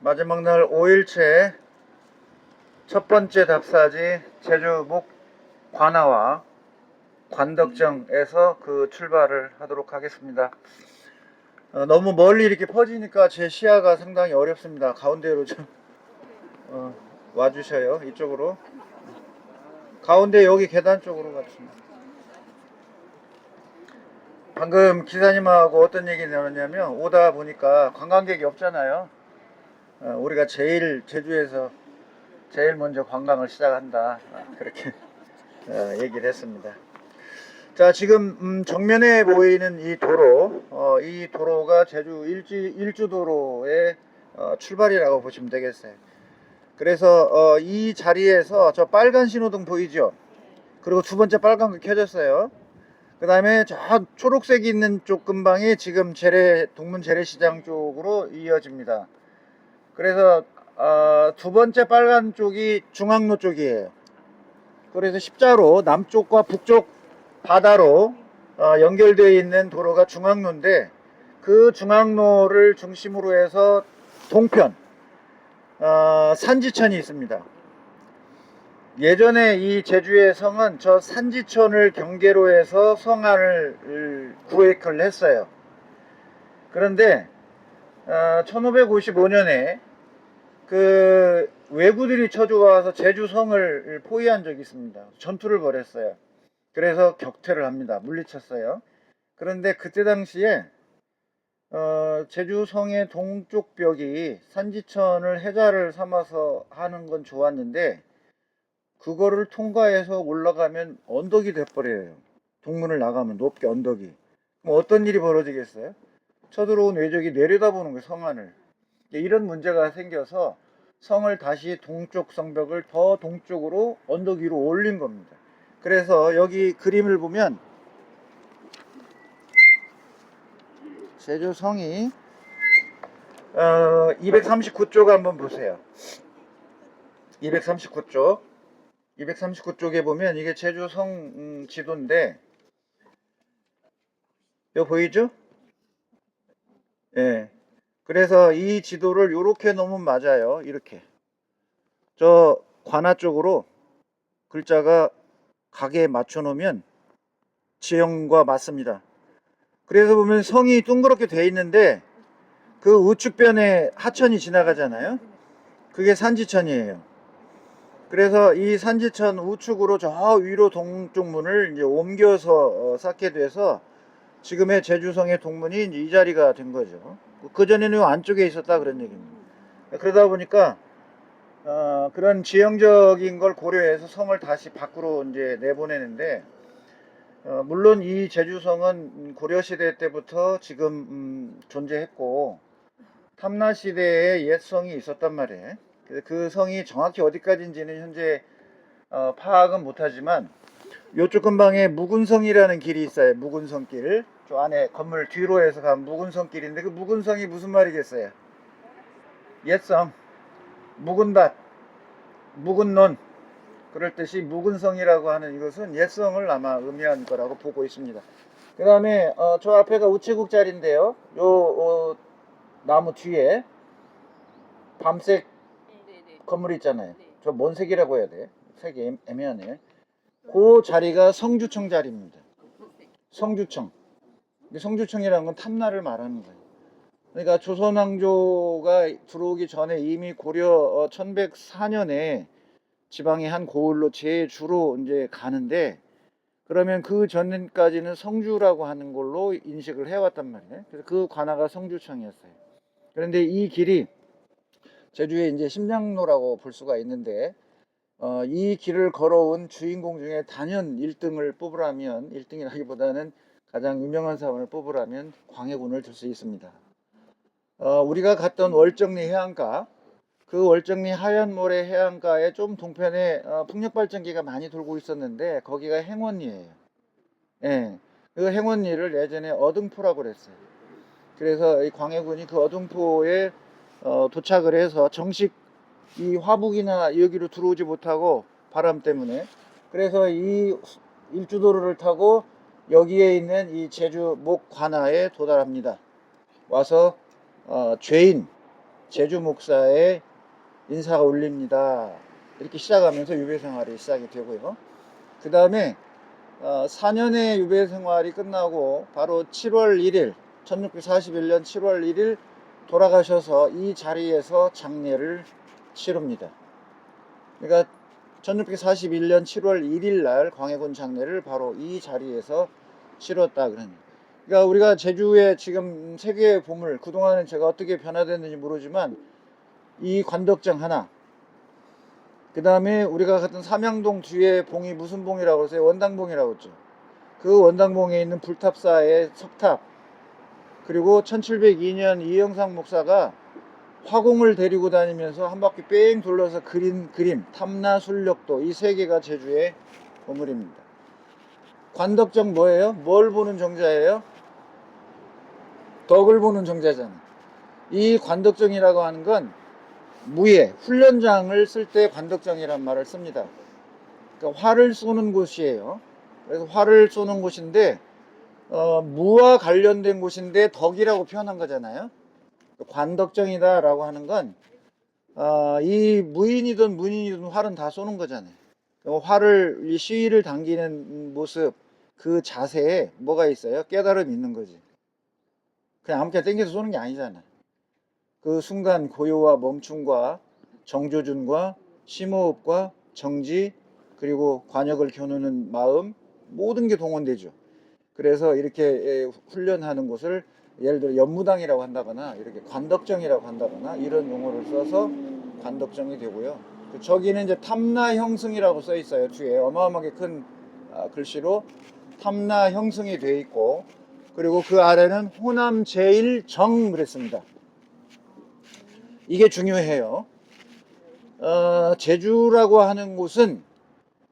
마지막 날 5일째 첫 번째 답사지 제주 목 관하와 관덕정에서 그 출발을 하도록 하겠습니다. 어, 너무 멀리 이렇게 퍼지니까 제 시야가 상당히 어렵습니다. 가운데로 좀 어, 와주셔요. 이쪽으로. 가운데 여기 계단 쪽으로 같습니다. 방금 기사님하고 어떤 얘기 나눴냐면 오다 보니까 관광객이 없잖아요. 어, 우리가 제일 제주에서 제일 먼저 관광을 시작한다. 어, 그렇게 어, 얘기를 했습니다. 자, 지금 음, 정면에 보이는 이 도로, 어, 이 도로가 제주 일주, 일주도로의 어, 출발이라고 보시면 되겠어요. 그래서 어, 이 자리에서 저 빨간 신호등 보이죠? 그리고 두 번째 빨간 거 켜졌어요. 그 다음에 저 초록색이 있는 쪽 근방이 지금 재래, 동문 재래시장 쪽으로 이어집니다. 그래서 어, 두 번째 빨간 쪽이 중앙로 쪽이에요. 그래서 십자로 남쪽과 북쪽 바다로 어, 연결되어 있는 도로가 중앙로인데 그 중앙로를 중심으로 해서 동편 어, 산지천이 있습니다. 예전에 이 제주의 성은 저 산지천을 경계로 해서 성안을 구획을 했어요. 그런데 어, 1555년에 그 왜구들이 쳐들어와서 제주성을 포위한 적이 있습니다. 전투를 벌였어요. 그래서 격퇴를 합니다. 물리쳤어요. 그런데 그때 당시에 어, 제주성의 동쪽 벽이 산지천을 해자를 삼아서 하는 건 좋았는데 그거를 통과해서 올라가면 언덕이 돼버려요. 동문을 나가면 높게 언덕이. 그럼 어떤 일이 벌어지겠어요? 쳐들어온 외적이 내려다보는 거예요, 성안을. 이런 문제가 생겨서 성을 다시 동쪽 성벽을 더 동쪽으로 언덕 위로 올린 겁니다. 그래서 여기 그림을 보면 제주 성이 어, 239쪽 한번 보세요. 239쪽. 239쪽에 보면 이게 제주성 음, 지도인데 여기 보이죠? 예. 그래서 이 지도를 이렇게 놓으면 맞아요. 이렇게. 저 관하 쪽으로 글자가 가게에 맞춰 놓으면 지형과 맞습니다. 그래서 보면 성이 둥그렇게 돼 있는데 그 우측변에 하천이 지나가잖아요. 그게 산지천이에요. 그래서 이 산지천 우측으로 저 위로 동쪽 문을 이제 옮겨서 어, 쌓게 돼서 지금의 제주성의 동문이 이 자리가 된 거죠. 그 전에는 안쪽에 있었다 그런 얘기입니다. 그러다 보니까 어, 그런 지형적인 걸 고려해서 성을 다시 밖으로 이제 내보내는데 어, 물론 이 제주성은 고려 시대 때부터 지금 음, 존재했고 탐나 시대에 옛 성이 있었단 말이에요. 그 성이 정확히 어디까지인지는 현재 어, 파악은 못하지만 요쪽 근방에 묵은성이라는 길이 있어요. 묵은성길. 저 안에 건물 뒤로 해서 간 묵은성길인데 그 묵은성이 무슨 말이겠어요? 옛성, 묵은밭, 묵은논 그럴 뜻이 묵은성이라고 하는 이것은 옛성을 아마 의미한 거라고 보고 있습니다. 그 다음에 어, 저 앞에가 우체국 자리인데요. 요 어, 나무 뒤에 밤색. 건물 있잖아요. 네. 저뭔 색이라고 해야 돼? 색이 애- 애매하네. 그 자리가 성주청 자리입니다. 성주청. 근데 성주청이라는 건 탐나를 말하는 거예요. 그러니까 조선왕조가 들어오기 전에 이미 고려 어, 1104년에 지방의 한 고을로 제주로 이제 가는데 그러면 그 전까지는 성주라고 하는 걸로 인식을 해왔단 말이에요. 그래서 그 관하가 성주청이었어요. 그런데 이 길이 제주의 이제 심장로라고 볼 수가 있는데 어, 이 길을 걸어온 주인공 중에 단연 1등을 뽑으라면 1등이라기보다는 가장 유명한 사람을 뽑으라면 광해군을 들 수 있습니다. 어, 우리가 갔던 월정리 해안가 그 월정리 하얀모래 해안가에 좀 동편에 어, 풍력발전기가 많이 돌고 있었는데 거기가 행원리예요. 예, 그 행원리를 예전에 어등포라고 그랬어요. 그래서 이 광해군이 그 어등포에 어, 도착을 해서 정식 이 화북이나 여기로 들어오지 못하고 바람 때문에 그래서 이 일주도로를 타고 여기에 있는 이 제주 목 관하에 도달합니다. 와서 어, 죄인 제주 목사의 인사가 올립니다. 이렇게 시작하면서 유배 생활이 시작이 되고요. 그 다음에 어, 4년의 유배 생활이 끝나고 바로 7월 1일 1641년 7월 1일 돌아가셔서 이 자리에서 장례를 치릅니다. 그러니까 1641년 7월 1일 날 광해군 장례를 바로 이 자리에서 치렀다 그러니. 그러니까 우리가 제주의 지금 세계의 보물 그동안은 제가 어떻게 변화됐는지 모르지만 이 관덕정 하나 그 다음에 우리가 갔던 삼양동 뒤에 봉이 무슨 봉이라고 했어요? 원당봉이라고 했죠. 그 원당봉에 있는 불탑사의 석탑 그리고 1702년 이영상 목사가 화공을 데리고 다니면서 한 바퀴 뺑 둘러서 그린 그림 탐나 술력도 이 세 개가 제주의 보물입니다. 관덕정 뭐예요? 뭘 보는 정자예요? 덕을 보는 정자잖아. 이 관덕정이라고 하는 건 무예, 훈련장을 쓸 때 관덕정이란 말을 씁니다. 그러니까 활을 쏘는 곳이에요. 그래서 활을 쏘는 곳인데 어, 무와 관련된 곳인데 덕이라고 표현한 거잖아요. 관덕정이다라고 하는 건 어, 이 무인이든 문인이든 활은 다 쏘는 거잖아요. 그 활을 이 시위를 당기는 모습 그 자세에 뭐가 있어요? 깨달음이 있는 거지. 그냥 아무렇게나 땡겨서 쏘는 게 아니잖아. 그 순간 고요와 멈춤과 정조준과 심호흡과 정지 그리고 관역을 겨누는 마음 모든 게 동원되죠. 그래서 이렇게 예, 훈련하는 곳을 예를 들어 연무당이라고 한다거나 이렇게 관덕정이라고 한다거나 이런 용어를 써서 관덕정이 되고요. 그 저기는 이제 탐나 형승이라고 써 있어요. 뒤에 어마어마하게 큰 아, 글씨로 탐나 형승이 돼 있고 그리고 그 아래는 호남 제일정 그랬습니다. 이게 중요해요. 어, 제주라고 하는 곳은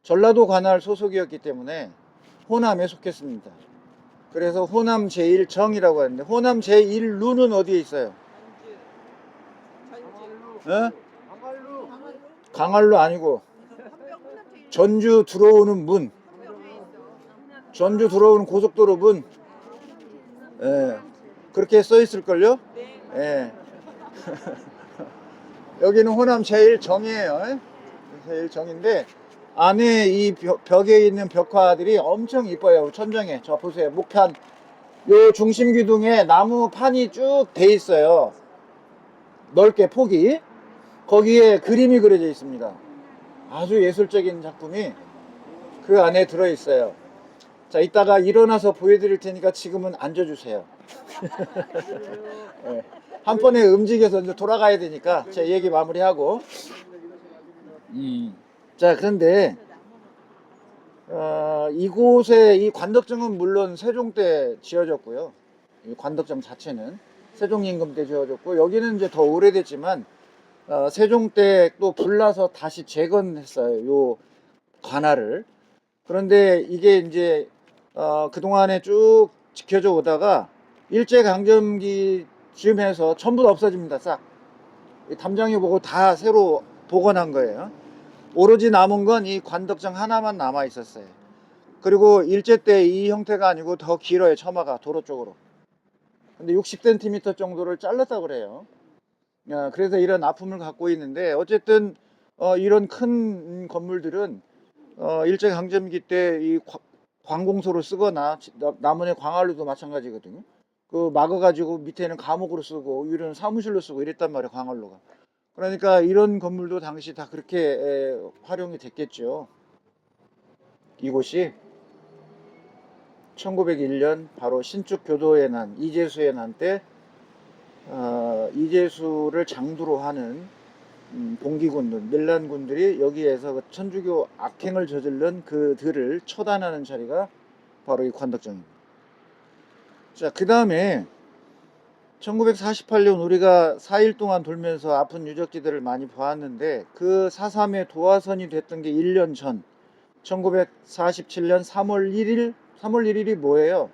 전라도 관할 소속이었기 때문에 호남에 속했습니다. 그래서 호남 제1정이라고 하는데 호남 제1루는 어디에 있어요? 어? 강할루 아니고 전주 들어오는 문 전주 들어오는 고속도로 문 예. 그렇게 써 있을걸요? 예. 여기는 호남 제1정이에요 제1정인데 안에 이 벽- 벽에 있는 벽화들이 엄청 이뻐요. 천장에. 저 보세요. 목판. 요 중심 기둥에 나무 판이 쭉 돼 있어요. 넓게 폭이. 거기에 그림이 그려져 있습니다. 아주 예술적인 작품이 그 안에 들어 있어요. 자 이따가 일어나서 보여드릴 테니까 지금은 앉아주세요. 예. 한 번에 움직여서 이제 돌아가야 되니까 제 얘기 마무리하고. 음. 자 그런데 어, 이곳에 이 관덕정은 물론 세종 때 지어졌고요. 이 관덕정 자체는 세종 임금 때 지어졌고 여기는 이제 더 오래됐지만 어, 세종 때 또 불나서 다시 재건했어요. 요 관할을. 그런데 이게 이제 어, 그동안에 쭉 지켜져 오다가 일제강점기 즈음해서 전부 다 없어집니다. 싹. 이 담장이 보고 다 새로 복원한 거예요. 오로지 남은 건 이 관덕정 하나만 남아 있었어요. 그리고 일제 때 이 형태가 아니고 더 길어요. 처마가 도로 쪽으로. 근데 60cm 정도를 잘랐다 그래요. 아, 그래서 이런 아픔을 갖고 있는데 어쨌든 어, 이런 큰 건물들은 어, 일제 강점기 때 이 관공서로 쓰거나 남원의 광활루도 마찬가지거든요. 그 막아가지고 밑에는 감옥으로 쓰고 위로는 사무실로 쓰고 이랬단 말이에요. 광활루가. 그러니까 이런 건물도 당시 다 그렇게 에, 활용이 됐겠죠. 이곳이 1901년 바로 신축 교도의 난 이재수의 난때 어, 이재수를 장두로 하는 음, 봉기군들, 밀란군들이 여기에서 그 천주교 악행을 저지른 그들을 처단하는 자리가 바로 이 관덕정입니다. 자, 그 다음에 1948년 우리가 4일 동안 돌면서 아픈 유적지들을 많이 보았는데 그 4.3의 도화선이 됐던 게 1년 전 1947년 3월 1일 3월 1일이 뭐예요?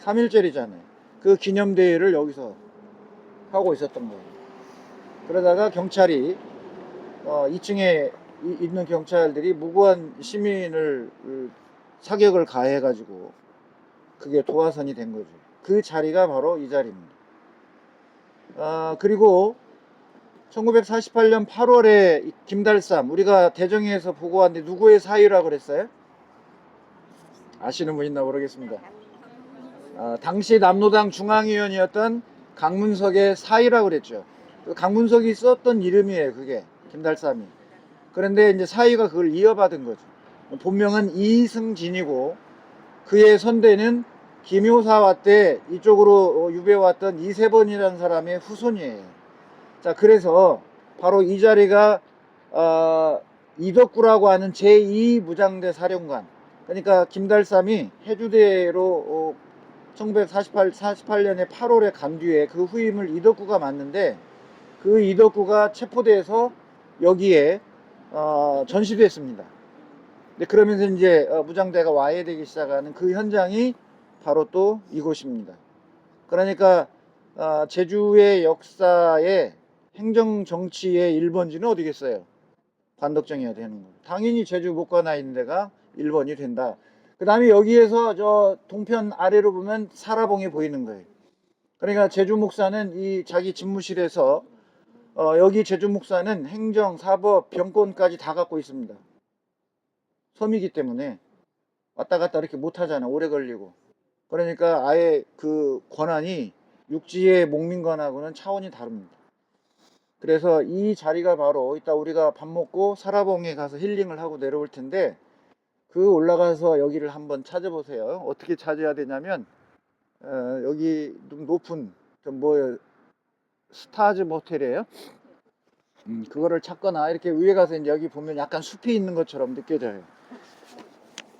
3.1절이잖아요. 그 기념대회를 여기서 하고 있었던 거예요. 그러다가 경찰이 어, 2층에 이- 있는 경찰들이 무고한 시민을 그, 사격을 가해가지고 그게 도화선이 된 거죠. 그 자리가 바로 이 자리입니다. 아, 그리고 1948년 8월에 김달삼 우리가 대정에서 보고 왔는데 누구의 사위라고 그랬어요? 아시는 분 있나 모르겠습니다. 아, 당시 남노당 중앙위원이었던 강문석의 사위라고 그랬죠. 그 강문석이 썼던 이름이에요, 그게 김달삼이. 그런데 이제 사위가 그걸 이어받은 거죠. 본명은 이승진이고 그의 선대는 김효사와 때 이쪽으로 어, 유배 왔던 이세번이라는 사람의 후손이에요. 자, 그래서 바로 이 자리가 어, 이덕구라고 하는 제2무장대 사령관. 그러니까 김달삼이 해주대로 어, 1948 48년에 8월에 간 뒤에 그 후임을 이덕구가 맡는데 그 이덕구가 체포돼서 여기에 어, 전시됐습니다. 네, 그러면서 이제 어, 무장대가 와해되기 시작하는 그 현장이 바로 또 이곳입니다. 그러니까 어, 제주의 역사의 행정 정치의 1번지는 어디겠어요? 관덕정이어야 되는 거예요. 당연히 제주 목관나 있는 데가 1번이 된다. 그 다음에 여기에서 저 동편 아래로 보면 사라봉이 보이는 거예요. 그러니까 제주 목사는 이 자기 집무실에서 어, 여기 제주 목사는 행정, 사법, 병권까지 다 갖고 있습니다. 섬이기 때문에 왔다 갔다 이렇게 못 하잖아. 오래 걸리고. 그러니까 아예 그 권한이 육지의 목민관하고는 차원이 다릅니다. 그래서 이 자리가 바로 이따 우리가 밥 먹고 사라봉에 가서 힐링을 하고 내려올 텐데 그 올라가서 여기를 한번 찾아보세요. 어떻게 찾아야 되냐면 어, 여기 좀 높은 좀 뭐 스타즈 모텔이에요. 음, 그거를 찾거나 이렇게 위에 가서 이제 여기 보면 약간 숲이 있는 것처럼 느껴져요.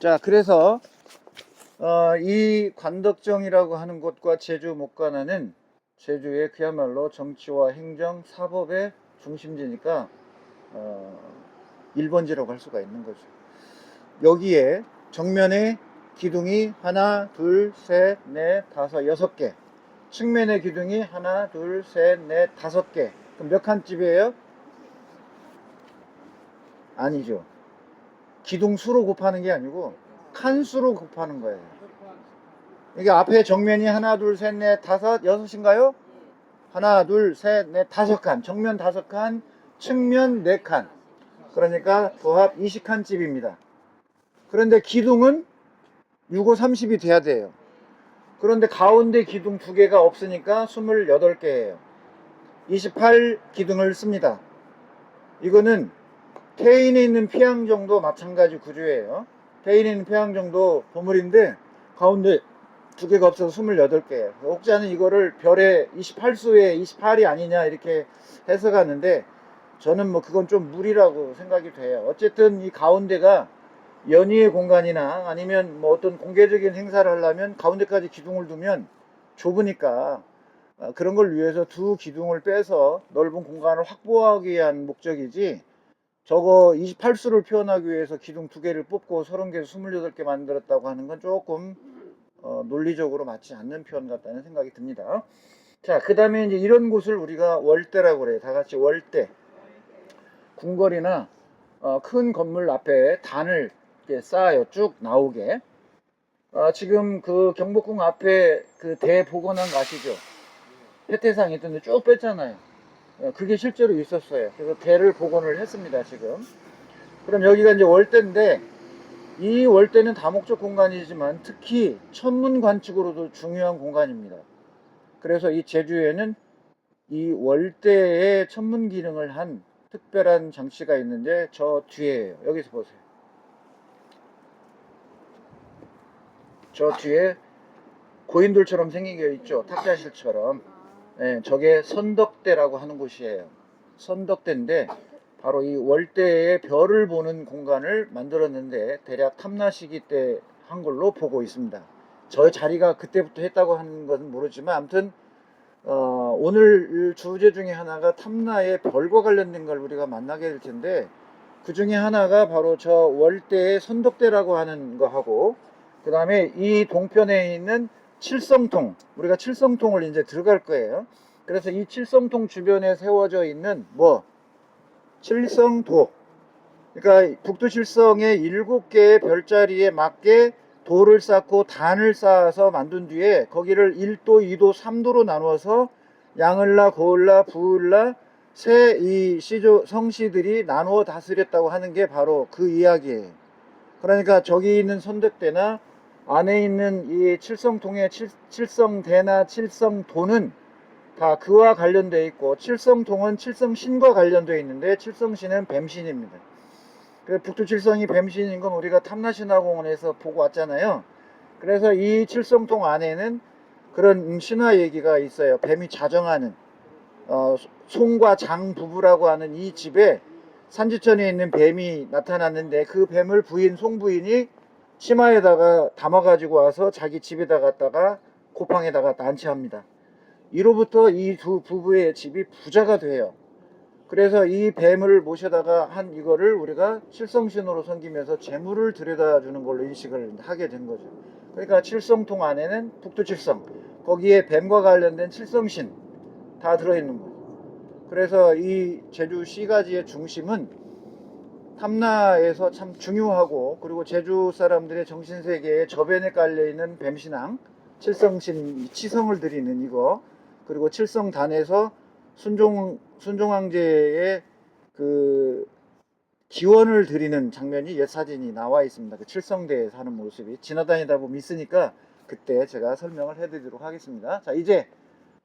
자, 그래서 어, 이 관덕정이라고 하는 곳과 제주 목관하는 제주의 그야말로 정치와 행정, 사법의 중심지니까 어, 1번지라고 할 수가 있는 거죠. 여기에 정면에 기둥이 하나, 둘, 셋, 넷, 다섯, 여섯 개. 측면의 기둥이 하나, 둘, 셋, 넷, 다섯 개. 그럼 몇 칸 집이에요? 아니죠. 기둥 수로 곱하는 게 아니고 칸수로 곱하는 거예요. 이게 앞에 정면이 하나, 둘, 셋, 넷, 다섯, 여섯인가요? 하나, 둘, 셋, 넷, 다섯 칸. 정면 다섯 칸, 측면 네 칸. 그러니까 도합 20칸 집입니다. 그런데 기둥은 6, 5, 30이 돼야 돼요. 그런데 가운데 기둥 두 개가 없으니까 28개예요. 28 기둥을 씁니다. 이거는 태인에 있는 피양 정도 마찬가지 구조예요. 있는 피양정도 보물인데 가운데 두 개가 없어서 28개예요. 혹자는 이거를 별의 28수의 28이 아니냐 이렇게 해석하는데 저는 뭐 그건 좀 무리라고 생각이 돼요. 어쨌든 이 가운데가 연희의 공간이나 아니면 뭐 어떤 공개적인 행사를 하려면 가운데까지 기둥을 두면 좁으니까 어, 그런 걸 위해서 두 기둥을 빼서 넓은 공간을 확보하기 위한 목적이지 저거 28수를 표현하기 위해서 기둥 두 개를 뽑고 30개에서 28개 만들었다고 하는 건 조금 어, 논리적으로 맞지 않는 표현 같다는 생각이 듭니다. 자, 그 다음에 이제 이런 곳을 우리가 월대라고 그래요. 다 같이 월대. 궁궐이나 어, 큰 건물 앞에 단을 이렇게 쌓아요. 쭉 나오게. 아, 지금 그 경복궁 앞에 그 대복원한 거 아시죠? 해태상 있던데 쭉 뺐잖아요. 어, 그게 실제로 있었어요. 그래서 대를 복원을 했습니다, 지금. 그럼 여기가 이제 월대인데, 이 월대는 다목적 공간이지만 특히 천문 관측으로도 중요한 공간입니다. 그래서 이 제주에는 이 월대의 천문 기능을 한 특별한 장치가 있는데 저 뒤에요. 여기서 보세요. 저 뒤에 고인돌처럼 생긴 게 있죠. 탁자실처럼. 예, 저게 선덕대라고 하는 곳이에요. 선덕대인데 바로 이 월대의 별을 보는 공간을 만들었는데 대략 탐나 시기 때 한 걸로 보고 있습니다. 저 자리가 그때부터 했다고 하는 것은 모르지만 아무튼 어, 오늘 주제 중에 하나가 탐나의 별과 관련된 걸 우리가 만나게 될 텐데 그 중에 하나가 바로 저 월대의 선덕대라고 하는 거하고 그 다음에 이 동편에 있는 칠성통 우리가 칠성통을 이제 들어갈 거예요. 그래서 이 칠성통 주변에 세워져 있는 뭐 칠성도 그러니까 북두 칠성의 일곱 개의 별자리에 맞게 돌을 쌓고 단을 쌓아서 만든 뒤에 거기를 1도, 2도, 3도로 나누어서 양을라, 고을라, 부을라, 새이 시조 성씨들이 나누어 다스렸다고 하는 게 바로 그 이야기예요. 그러니까 저기 있는 선덕대나 안에 있는 이 칠성통의 칠, 칠성대나 칠성도는 다 그와 관련되어 있고 칠성통은 칠성신과 관련되어 있는데 칠성신은 뱀신입니다. 그 북두칠성이 뱀신인 건 우리가 탐나신화공원에서 보고 왔잖아요. 그래서 이 칠성통 안에는 그런 신화 얘기가 있어요. 뱀이 자정하는 어, 송과 장 부부라고 하는 이 집에 산지천에 있는 뱀이 나타났는데 그 뱀을 부인 송부인이 치마에다가 담아가지고 와서 자기 집에다 갖다가 고팡에다가 난치합니다. 이로부터 이 두 부부의 집이 부자가 돼요. 그래서 이 뱀을 모셔다가 한 이거를 우리가 칠성신으로 섬기면서 재물을 들여다 주는 걸로 인식을 하게 된 거죠. 그러니까 칠성통 안에는 북두칠성, 거기에 뱀과 관련된 칠성신 다 들어있는 거죠. 그래서 이 제주 시가지의 중심은 탐나에서 참 중요하고 그리고 제주 사람들의 정신세계에 저변에 깔려있는 뱀신앙, 칠성신, 치성을 드리는 이거 그리고 칠성단에서 순종, 순종황제의 그 기원을 드리는 장면이 옛 사진이 나와 있습니다. 그 칠성대에 사는 모습이 지나다니다 보면 있으니까 그때 제가 설명을 해드리도록 하겠습니다. 자 이제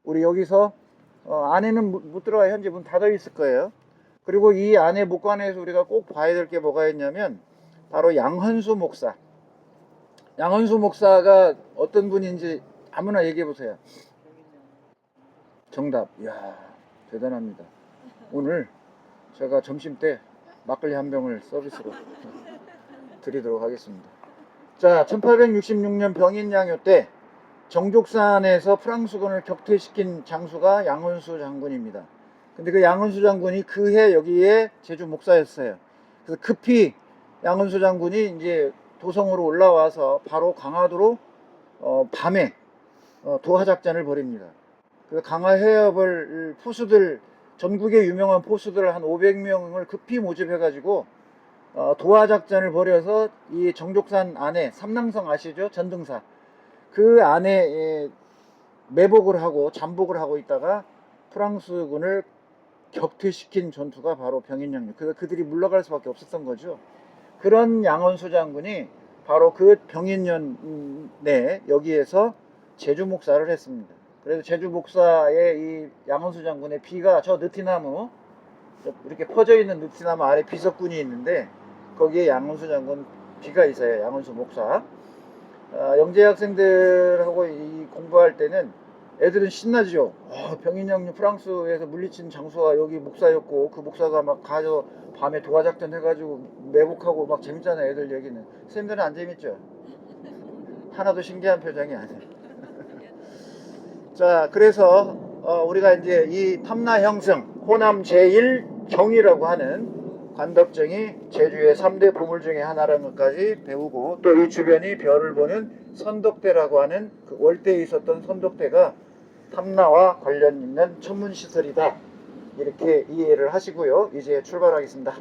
우리 여기서 어, 안에는 못, 못 들어가 현재 문 닫아 있을 거예요. 그리고 이 안에 목관에서 우리가 꼭 봐야 될 게 뭐가 있냐면 바로 양헌수 목사. 양헌수 목사가 어떤 분인지 아무나 얘기해 보세요. 정답. 이야 대단합니다. 오늘 제가 점심 때 막걸리 한 병을 서비스로 드리도록 하겠습니다. 자, 1866년 병인양요 때 정족산에서 프랑스군을 격퇴시킨 장수가 양원수 장군입니다. 근데 그 양원수 장군이 그해 여기에 제주 목사였어요. 그래서 급히 양원수 장군이 이제 도성으로 올라와서 바로 강화도로 어, 밤에 어, 도하작전을 벌입니다. 그 강화 해협을 포수들 전국의 유명한 포수들 한 500명을 급히 모집해가지고 어, 도하작전을 벌여서 이 정족산 안에 삼랑성 아시죠? 전등사 그 안에 예, 매복을 하고 잠복을 하고 있다가 프랑스군을 격퇴시킨 전투가 바로 병인양요. 그 그들이 물러갈 수밖에 없었던 거죠. 그런 양원수 장군이 바로 그 병인년에 여기에서 제주 목사를 했습니다. 그래서 제주 목사의 이 양원수 장군의 비가 저 느티나무 이렇게 퍼져 있는 느티나무 아래 비석군이 있는데 거기에 양원수 장군 비가 있어요. 양원수 목사. 아, 영재 학생들하고 이 공부할 때는 애들은 신나죠. 어, 병인양요 프랑스에서 물리친 장수가 여기 목사였고 그 목사가 막 가서 밤에 도하작전 해가지고 매복하고 막 재밌잖아요. 애들 얘기는. 선생님들은 안 재밌죠? 하나도 신기한 표정이 아니에요. 자, 그래서 어, 우리가 이제 이 탐나 형성 호남 제1 정이라고 하는 관덕정이 제주의 3대 보물 중에 하나라는 것까지 배우고 또 이 주변이 별을 보는 선덕대라고 하는 그 월대에 있었던 선덕대가 탐나와 관련 있는 천문시설이다. 이렇게 이해를 하시고요. 이제 출발하겠습니다.